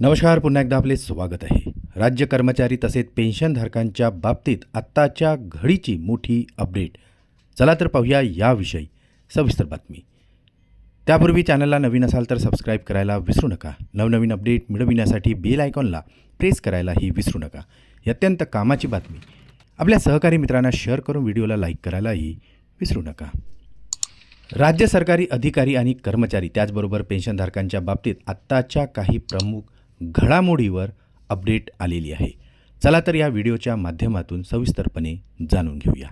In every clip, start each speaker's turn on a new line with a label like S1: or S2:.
S1: नमस्कार पुन्हा एकदा आपले स्वागत आहे. राज्य कर्मचारी तसेच पेन्शनधारकांच्या बाबतीत आत्ताच्या घडीची मोठी अपडेट. चला तर पाहूया याविषयी सविस्तर बातमी. त्यापूर्वी चॅनलला नवीन असाल तर सबस्क्राईब करायला विसरू नका. नवनवीन अपडेट मिळविण्यासाठी बेल आयकॉनला प्रेस करायलाही विसरू नका. ही अत्यंत कामाची बातमी. आपल्या सहकारी मित्रांना शेअर करून व्हिडिओला लाईक करायलाही विसरू नका. राज्य सरकारी अधिकारी आणि कर्मचारी त्याचबरोबर पेन्शनधारकांच्या बाबतीत आत्ताच्या काही प्रमुख घडामोडीवर अपडेट आलेली आहे. चला तर या व्हिडिओच्या माध्यमातून सविस्तरपणे जाणून घेऊया.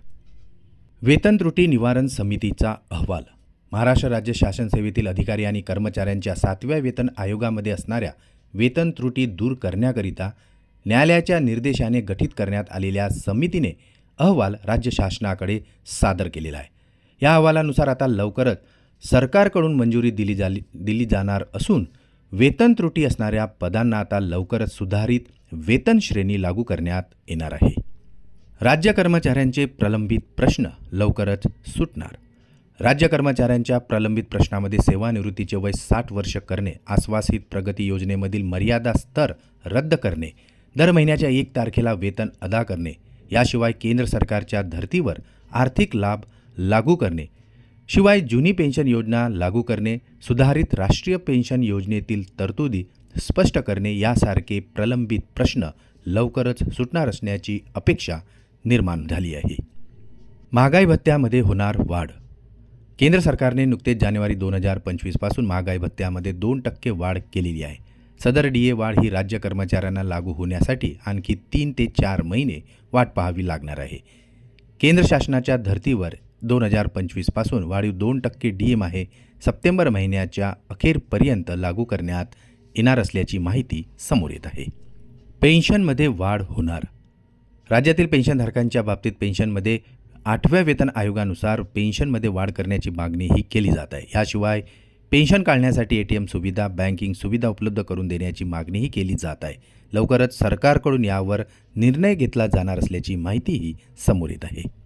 S1: वेतन त्रुटी निवारण समितीचा अहवाल. महाराष्ट्र राज्य शासन सेवेतील अधिकारी आणि कर्मचाऱ्यांच्या सातव्या वेतन आयोगामध्ये असणाऱ्या वेतन त्रुटी दूर करण्याकरिता न्यायालयाच्या निर्देशाने गठीत करण्यात आलेल्या समितीने अहवाल राज्य शासनाकडे सादर केलेला आहे. या अहवालानुसार आता लवकरच सरकारकडून मंजुरी दिली जाली दिली जाणार असून वेतन त्रुटी असणाऱ्या पदांना आता लवकरच सुधारित वेतन श्रेणी लागू करण्यात येणार आहे. राज्य कर्मचाऱ्यांचे प्रलंबित प्रश्न लवकरच सुटणार. राज्य कर्मचाऱ्यांच्या प्रलंबित प्रश्नामध्ये सेवानिवृत्तीचे वय साठ वर्ष करणे आश्वासित प्रगती योजनेमधील मर्यादा स्तर रद्द करणे दर महिन्याच्या एक तारखेला वेतन अदा करणे याशिवाय केंद्र सरकारच्या धर्तीवर आर्थिक लाभ लागू करणे शिवाय जुनी पेन्शन योजना लागू करणे सुधारित राष्ट्रीय पेन्शन योजनेतील तरतुदी स्पष्ट करणे यासारखे प्रलंबित प्रश्न लवकरच सुटणार असण्याची अपेक्षा निर्माण झाली आहे. महागाई भत्त्यामध्ये होणार वाढ. केंद्र सरकारने नुकतेच जानेवारी दोन हजार पंचवीसपासून महागाई भत्त्यामध्ये दोन टक्के वाढ केलेली आहे. सदर डी ए वाढ ही राज्य कर्मचाऱ्यांना लागू होण्यासाठी आणखी तीन ते चार महिने वाट पाहावी लागणार आहे. केंद्र शासनाच्या धर्तीवर दोन हजार पंचवीसपासून वाढीव दोन टक्के डी एम आहे. सप्टेंबर महिन्याच्या अखेरपर्यंत लागू करण्यात येणार असल्याची माहिती समोर येत आहे. पेन्शनमध्ये वाढ होणार. राज्यातील पेन्शनधारकांच्या बाबतीत पेन्शनमध्ये आठव्या वेतन आयोगानुसार पेन्शनमध्ये वाढ करण्याची मागणीही केली जात आहे. याशिवाय पेन्शन काढण्यासाठी ए टी एम सुविधा बँकिंग सुविधा उपलब्ध करून देण्याची मागणीही केली जात आहे. लवकरच सरकारकडून यावर निर्णय घेतला जाणार असल्याची माहितीही समोर येत आहे.